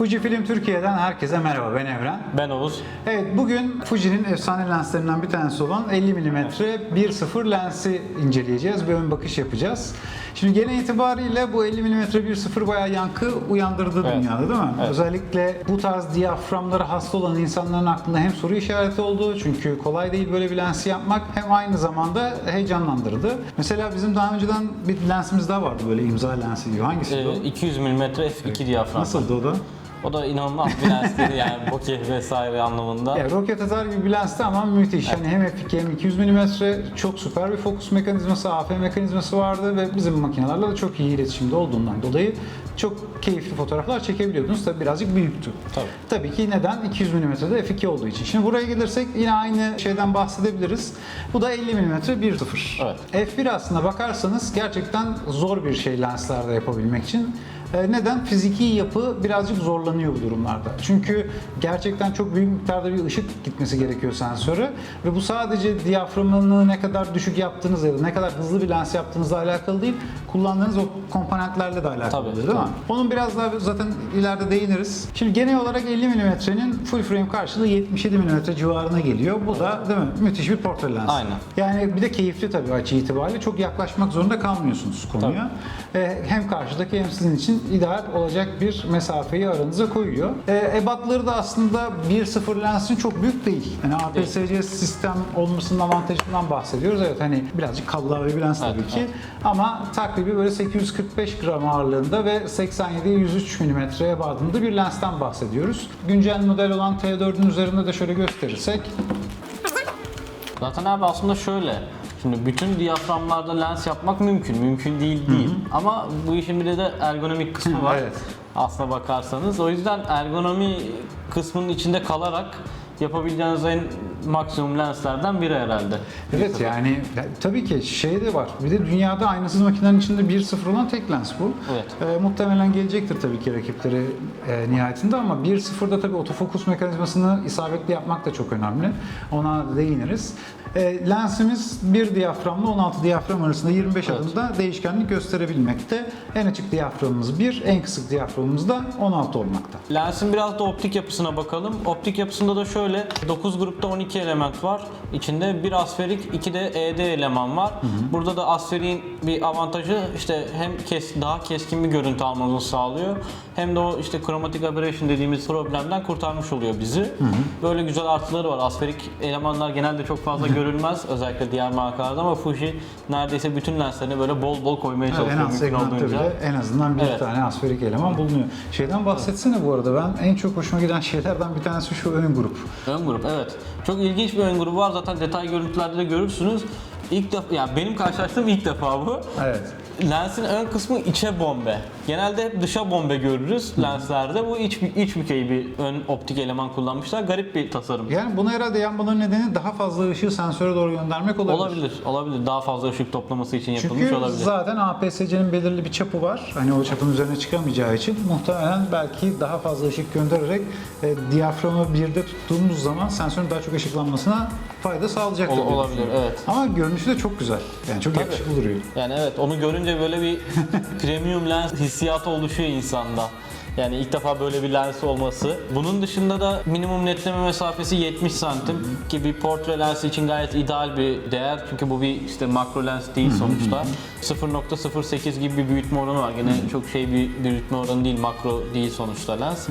Fujifilm Türkiye'den herkese merhaba ben Evren. Ben Oğuz. Evet bugün Fuji'nin efsane lenslerinden bir tanesi olan 50 mm 1.0 lensi inceleyeceğiz. Bir ön bakış yapacağız. Şimdi gene itibariyle bu 50 mm 1.0 bayağı yankı uyandırdı Evet. dünyada değil mi? Evet. Özellikle bu tarz diyaframları hasta olan insanların aklında hem soru işareti oldu çünkü kolay değil böyle bir lensi yapmak hem aynı zamanda heyecanlandırdı. Mesela bizim daha önceden bir lensimiz daha vardı böyle imza lensi gibi. Hangisiydi Ee, o? 200 mm f2 diyafram. Nasıldı o da? O da inanılmaz bir lensti yani bokeh vesaire anlamında. Ya roket atar gibi bir lensti ama müthiş. Yani hem f2 hem 200 mm çok süper bir fokus mekanizması, AF mekanizması vardı ve bizim makinelerle de çok iyi iletişimde olduğundan dolayı çok keyifli fotoğraflar çekebiliyordunuz. Tabii birazcık büyüktü. Tabii. Tabii ki neden? 200 mm'de f2 olduğu için. Şimdi buraya gelirsek yine aynı şeyden bahsedebiliriz. Bu da 50 mm 1.0. Evet. F1 aslına bakarsanız gerçekten zor bir şey lenslerde yapabilmek için. E, Neden? Fiziki yapı birazcık zorlanıyor bu durumlarda. Çünkü gerçekten çok büyük miktarda bir ışık gitmesi gerekiyor sensöre ve bu sadece diyaframını ne kadar düşük yaptığınız ya da ne kadar hızlı bir lens yaptığınızla alakalı değil, kullandığınız o komponentlerle de alakalı Tabii, değil mi? tabii. Onun biraz daha zaten ileride değiniriz. Şimdi genel olarak 50 mm'nin full frame karşılığı 77 mm civarına geliyor. Bu da değil mi? Müthiş bir portre lens. Aynen. Yani bir de keyifli tabii açı itibariyle. Çok yaklaşmak zorunda kalmıyorsunuz konuya. Ee, hem karşıdaki hem sizin için ideal olacak bir mesafeyi aranıza koyuyor. Ee, ebatları da aslında 1.0 lensin çok büyük değil. Yani APS-C sistem olmasının avantajından bahsediyoruz. Evet hani birazcık kallavi bir lens tabii Evet, ki. evet. Ama takribi böyle 845 gram ağırlığında ve 87-103 mm ebadında bir lensten bahsediyoruz. Güncel model olan T4'ün üzerinde de şöyle gösterirsek Zaten abi aslında şöyle. Şimdi bütün diyaframlarda lens yapmak mümkün. Mümkün değil değil. Ama bu işin bir de, ergonomik kısmı var. Evet. Aslına bakarsanız. O yüzden ergonomi kısmının içinde kalarak yapabileceğiniz en maksimum lenslerden biri herhalde. Evet yani ya, tabii ki şey de var. Bir de dünyada aynasız makinelerin içinde 1.0 olan tek lens bu. Evet. Ee, muhtemelen gelecektir tabii ki rakipleri e, nihayetinde ama 1.0'da tabii otofokus mekanizmasını isabetli yapmak da çok önemli. Ona değiniriz. E, lensimiz bir diyaframla 16 diyafram arasında 25 Evet. adımda değişkenlik gösterebilmekte. En açık diyaframımız 1, en kısık diyaframımız da 16 olmakta. Lensin biraz da optik yapısına bakalım. Optik yapısında da şöyle 9 grupta 12 element var. İçinde bir asferik, iki de ED eleman var. Burada da asferiğin bir avantajı işte hem kes, daha keskin bir görüntü almanızı sağlıyor. Hem de o işte kromatik aberration dediğimiz problemden kurtarmış oluyor bizi. Böyle güzel artıları var. Asferik elemanlar genelde çok fazla görülmez. Özellikle diğer markalarda ama Fuji neredeyse bütün lenslerine böyle bol bol koymaya en çalışıyor alt mümkün segmentte olduğunca. bile en azından bir Evet. tane asferik eleman bulunuyor. Şeyden bahsetsene bu arada ben en çok hoşuma giden şeylerden bir tanesi şu ön grup. Ön grup evet. Çok ilginç bir ön grubu var zaten detay görüntülerde de görürsünüz. İlk defa ya benim karşılaştığım ilk defa bu. Evet. Lensin ön kısmı içe bombe. Genelde hep dışa bombe görürüz lenslerde. Bu iç iç bükey bir ön optik eleman kullanmışlar. Garip bir tasarım. Yani bunu herhalde yapmaların nedeni daha fazla ışığı sensöre doğru göndermek olabilir. Olabilir, olabilir. Daha fazla ışık toplaması için yapılmış Çünkü olabilir. zaten APS-C'nin belirli bir çapı var. Hani o çapın üzerine çıkamayacağı için muhtemelen belki daha fazla ışık göndererek e, diyaframı birde tuttuğumuz zaman sensörün daha çok ışıklanmasına fayda sağlayacaktır. Ol- olabilir, evet. Ama görünüşü de çok güzel. Yani çok yakışıklı duruyor. Yani evet onu görünce böyle bir premium lens hissiyatı oluşuyor insanda. Yani ilk defa böyle bir lens olması. Bunun dışında da minimum netleme mesafesi 70 santim ki bir portre lensi için gayet ideal bir değer. Çünkü bu bir işte makro lens değil sonuçta. 0.08 gibi bir büyütme oranı var. Gene çok şey bir büyütme oranı değil, makro değil sonuçta lens.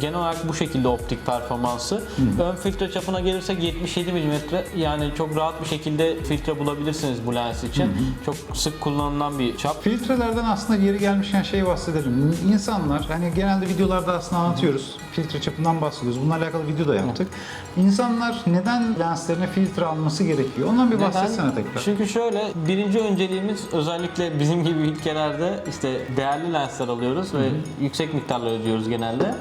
Genel olarak bu şekilde optik performansı. Ön filtre çapına gelirsek 77 mm. Yani çok rahat bir şekilde filtre bulabilirsiniz bu lens için. Çok sık kullanılan bir çap. Filtrelerden aslında geri gelmişken şey bahsedelim. İnsanlar hani genelde videolarda aslında anlatıyoruz. Filtre çapından bahsediyoruz. Bununla alakalı video da yaptık. İnsanlar neden lenslerine filtre alması gerekiyor? Ondan bir bahsetsene tekrar. Çünkü şöyle birinci önceliğimiz özellikle bizim gibi ülkelerde işte değerli lensler alıyoruz ve yüksek miktarlar ödüyoruz genelde.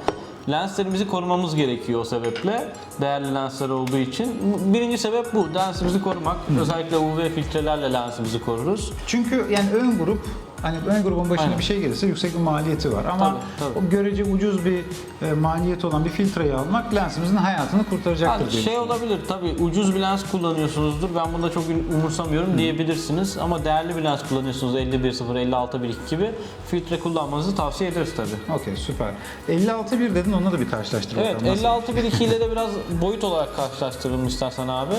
Lenslerimizi korumamız gerekiyor o sebeple. Değerli lensler olduğu için. Birinci sebep bu. Lensimizi korumak. Özellikle UV filtrelerle lensimizi koruruz. Çünkü yani ön grup hani ön grubun başına Aynen. bir şey gelirse yüksek bir maliyeti var. Ama Tabii, tabii. o görece ucuz bir e, maliyeti olan bir filtreyi almak lensimizin hayatını kurtaracaktır Yani şey olabilir tabii ucuz bir lens kullanıyorsunuzdur ben bunu da çok umursamıyorum diyebilirsiniz ama değerli bir lens kullanıyorsunuz 51.0 56.1 gibi filtre kullanmanızı tavsiye ederiz tabii. Okey süper. 56.1 dedin onunla da bir karşılaştır Evet bakalım. nasıl? 56.1.2 ile de biraz boyut olarak karşılaştıralım istersen abi.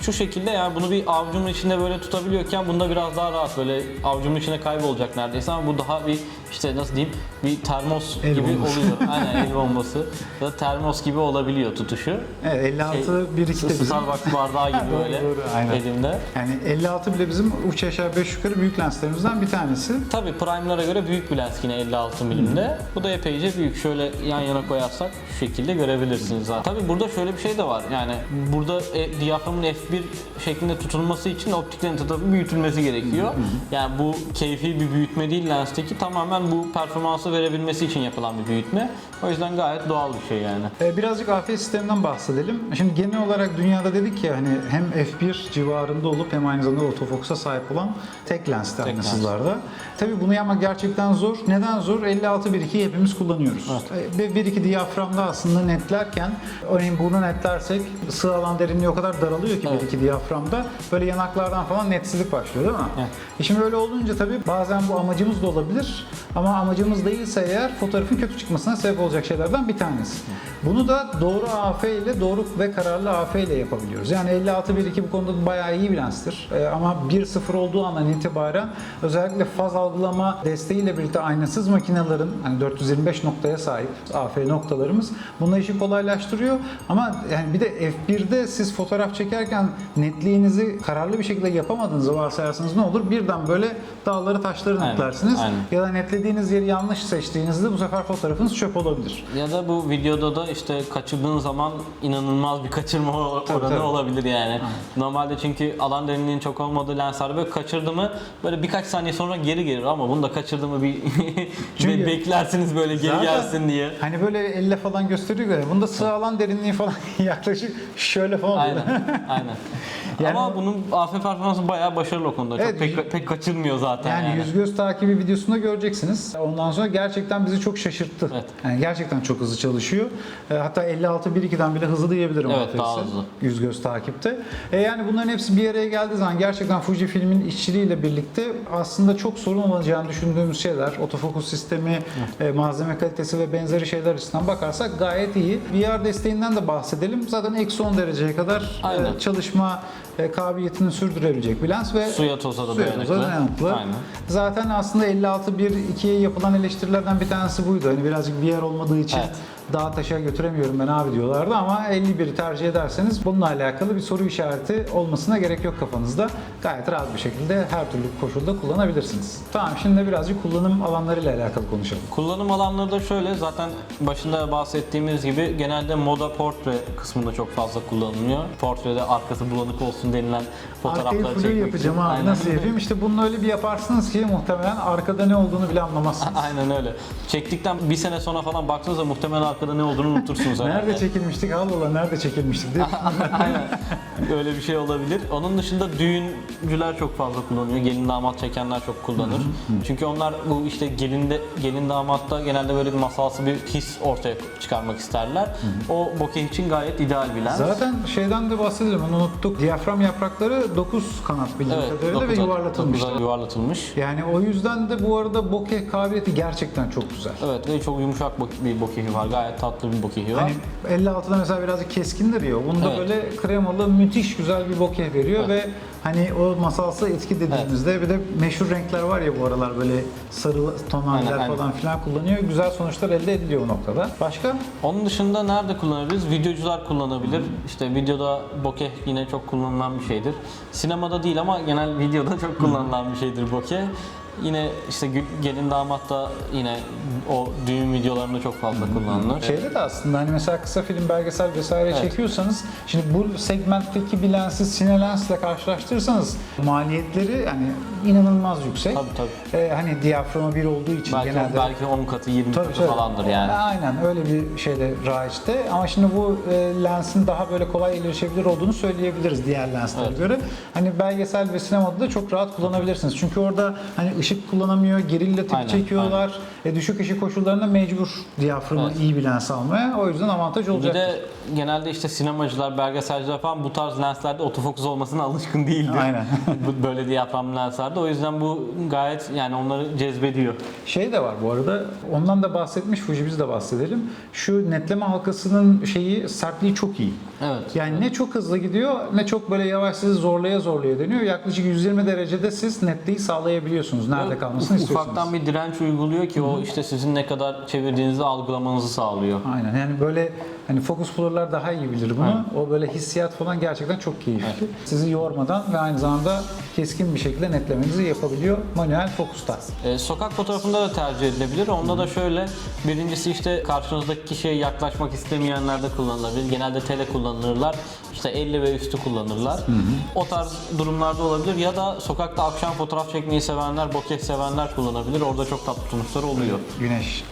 Şu şekilde yani bunu bir avucumun içinde böyle tutabiliyorken bunda biraz daha rahat böyle avucumun içine kaybolacak neredeyse ama bu daha bir işte nasıl diyeyim bir termos El gibi bombası. oluyor. Aynen el bombası. Ya da termos gibi olabiliyor tutuşu. Evet 56 1 2 de. Starbucks bardağı gibi böyle aynen. elimde. Yani 56 bile bizim uç aşağı 5 yukarı büyük lenslerimizden bir tanesi. Tabii prime'lara göre büyük bir lens yine 56 milimde. Bu da epeyce büyük. Şöyle yan yana koyarsak şu şekilde görebilirsiniz zaten. Tabii burada şöyle bir şey de var. Yani burada e, diyaframın F1 şeklinde tutulması için optik lente tabii büyütülmesi gerekiyor. Yani bu keyfi bir büyütme değil lensteki. Tamamen bu performansı verebilmesi için yapılan bir büyütme. O yüzden gayet doğal bir şey yani. Ee, Birazcık AF sisteminden bahsedelim. Şimdi genel olarak dünyada dedik ya hani hem f1 civarında olup hem aynı zamanda otofokusa sahip olan tek lensli Tek aynasızlarda. Tabii bunu yapmak gerçekten zor. Neden zor? 56 1.2'yi hepimiz kullanıyoruz. Ve 1.2 diyaframda aslında netlerken örneğin bunu netlersek sığ alan derinliği o kadar daralıyor ki Evet. 1.2 diyaframda böyle yanaklardan falan netsizlik başlıyor değil mi? Evet. E şimdi öyle olunca tabii bazen bu amacımız da olabilir ama amacımız değilse eğer fotoğrafın kötü çıkmasına sebep olacak şeylerden bir tanesi. Bunu da doğru AF ile doğru ve kararlı AF ile yapabiliyoruz. Yani 56-1.2 bu konuda bayağı iyi bir lenstir. Ee, ama 1.0 olduğu andan itibaren özellikle faz algılama desteğiyle birlikte aynasız makinelerin hani 425 noktaya sahip AF noktalarımız bununla işi kolaylaştırıyor. Ama yani bir de F1'de siz fotoğraf çekerken netliğinizi kararlı bir şekilde yapamadığınızı varsayarsanız ne olur? Birden böyle dağları taşları aynen. Ya da netlediğiniz yeri yanlış seçtiğinizde bu sefer fotoğrafınız çöp olabilir. Ya da bu videoda da işte kaçırdığın zaman inanılmaz bir kaçırma oranı Tabii, tabii. olabilir yani. Normalde çünkü alan derinliğinin çok olmadığı lensler böyle kaçırdı mı böyle birkaç saniye sonra geri gelir ama bunu da kaçırdı mı bir Çünkü- be- beklersiniz böyle geri Zaten gelsin diye. Hani böyle elle falan gösteriyor ya. Bunda sığ alan derinliği falan yaklaşık şöyle falan. Aynen, aynen. Yani Ama bunun AF performansı bayağı başarılı o konuda. Çok Evet, pek, pek kaçırmıyor zaten Yani, yani. yüz göz takibi videosunda göreceksiniz göreceksiniz. Ondan sonra gerçekten bizi çok şaşırttı. Evet. Yani gerçekten çok hızlı çalışıyor. E, hatta 56-1-2'den bile hızlı diyebilirim. Evet daha hızlı. Yüz göz takipte. E yani bunların hepsi bir araya geldiği zaman gerçekten Fuji filmin işçiliğiyle birlikte aslında çok sorun olacağını düşündüğümüz şeyler, otofokus sistemi, evet. E, malzeme kalitesi ve benzeri şeyler açısından bakarsak gayet iyi. VR desteğinden de bahsedelim. Zaten eksi 10 dereceye kadar e, Aynen. çalışma kabiliyetini sürdürebilecek bir lens ve suya toza da dayanıklı. Zaten aslında 56 1 Türkiye'ye yapılan eleştirilerden bir tanesi buydu. Hani birazcık bir yer olmadığı için evet dağ taşa götüremiyorum ben abi diyorlardı ama 51'i tercih ederseniz bununla alakalı bir soru işareti olmasına gerek yok kafanızda. Gayet rahat bir şekilde her türlü koşulda kullanabilirsiniz. Tamam şimdi birazcık kullanım alanlarıyla alakalı konuşalım. Kullanım alanları da şöyle zaten başında bahsettiğimiz gibi genelde moda portre kısmında çok fazla kullanılıyor. Portrede arkası bulanık olsun denilen fotoğrafları çekmek yapacağım için. abi Aynen. nasıl yapayım? İşte bunun öyle bir yaparsınız ki muhtemelen arkada ne olduğunu bile anlamazsınız. Aynen öyle. Çektikten bir sene sonra falan baktığınızda muhtemelen arkada ne olduğunu unutursunuz. Nerede çekilmiştik? Allah Allah nerede çekilmiştik diye. Aynen. Öyle bir şey olabilir. Onun dışında düğüncüler çok fazla kullanıyor. Gelin damat çekenler çok kullanır. Çünkü onlar bu işte gelinde gelin damatta genelde böyle bir masalsı bir his ortaya çıkarmak isterler. O bokeh için gayet ideal bir lens. Zaten şeyden de bahsedelim onu unuttuk. Diyafram yaprakları 9 kanat bildiğim Evet, kadarıyla ve dokuza- yuvarlatılmış. dokuza yuvarlatılmış. Yani o yüzden de bu arada bokeh kabiliyeti gerçekten çok güzel. Evet ve çok yumuşak bok- bir bokehi var. Gayet tatlı bir bokehi var. Hani 56'da mesela birazcık keskindir ya. Bunda Evet. böyle kremalı müthiş güzel bir bokeh veriyor ve hani o masalsı etki dediğimizde bir de meşhur renkler var ya bu aralar böyle sarı tonaller Aynen, aynen. falan filan kullanıyor. Güzel sonuçlar elde ediliyor o noktada. Başka? Onun dışında nerede kullanabiliriz? Videocular kullanabilir. İşte videoda bokeh yine çok kullanılan bir şeydir. Sinemada değil ama genel videoda çok kullanılan bir şeydir bokeh. Yine işte gelin damat da yine o düğün videolarında çok fazla kullanılır. Şeyde de aslında hani mesela kısa film, belgesel vesaire Evet. çekiyorsanız şimdi bu segmentteki bir lensi sine lensle karşılaştırırsanız maliyetleri yani inanılmaz yüksek. Tabii tabii. Ee, hani diyaframı bir olduğu için Belki, genelde belki 10 katı 20 Tabii, katı tabii. falandır yani. Aynen öyle bir şeyde raiçte ama şimdi bu e, lensin daha böyle kolay erişebilir olduğunu söyleyebiliriz diğer lenslere Evet. göre. Hani belgesel ve sinemada da çok rahat kullanabilirsiniz. Çünkü orada hani ışık kullanamıyor, gerilla tipi Aynen, çekiyorlar. E, düşük ışık koşullarında mecbur diyaframı Evet. iyi bir lens almaya. O yüzden avantaj Bir olacak. de genelde işte sinemacılar, belgeselciler falan bu tarz lenslerde otofokus olmasına alışkın değildi. Aynen. Böyle diyaframlı lenslerde. O yüzden bu gayet yani onları cezbediyor. Şey de var bu arada, ondan da bahsetmiş Fuji biz de bahsedelim. Şu netleme halkasının şeyi, sertliği çok iyi. Evet. Yani ne çok hızlı gidiyor ne çok böyle yavaş sizi zorlaya zorlaya dönüyor. Yaklaşık 120 derecede siz netliği sağlayabiliyorsunuz. Nerede kalmasını istiyorsunuz. Ufaktan bir direnç uyguluyor ki o işte sizin ne kadar çevirdiğinizi algılamanızı sağlıyor. Aynen yani böyle hani focus blur'lar daha iyi bilir bunu. O böyle hissiyat falan gerçekten çok keyifli. Sizi yormadan ve aynı zamanda keskin bir şekilde netlemenizi yapabiliyor manuel fokusta. Ee, sokak fotoğrafında da tercih edilebilir. Onda da şöyle, birincisi işte karşınızdaki kişiye yaklaşmak istemeyenlerde kullanılabilir. Genelde tele kullanırlar. İşte 50 ve üstü kullanırlar. O tarz durumlarda olabilir. Ya da sokakta akşam fotoğraf çekmeyi sevenler, bokeh sevenler kullanabilir. Orada çok tatlı sonuçlar oluyor. Güneş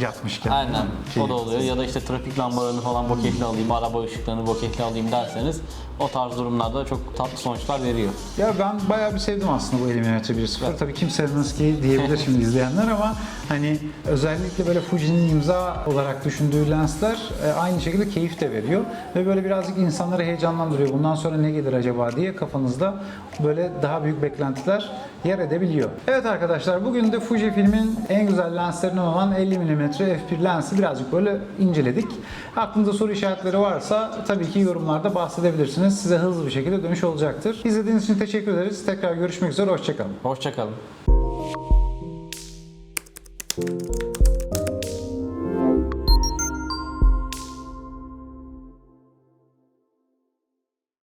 yatmışken. Aynen. O da oluyor. Ya da işte trafik lambalarını falan bokehli alayım, araba ışıklarını bokehli alayım derseniz o tarz durumlarda çok tatlı sonuçlar veriyor. Ya ben bayağı bir sevdim aslında bu Eliminator 1.0. Tabii kim sevmez ki diyebilir şimdi izleyenler ama hani özellikle böyle Fuji'nin imza olarak düşündüğü lensler e, aynı şekilde keyif de veriyor. Ve böyle birazcık insanları heyecanlandırıyor. Bundan sonra ne gelir acaba diye kafanızda böyle daha büyük beklentiler yer edebiliyor. Evet arkadaşlar bugün de Fuji filmin en güzel lenslerinden olan 50 mm f1 lensi birazcık böyle inceledik. Aklınızda soru işaretleri varsa tabii ki yorumlarda bahsedebilirsiniz. Size hızlı bir şekilde dönüş olacaktır. İzlediğiniz için teşekkür ederiz. Tekrar görüşmek üzere. Hoşçakalın. Hoşçakalın.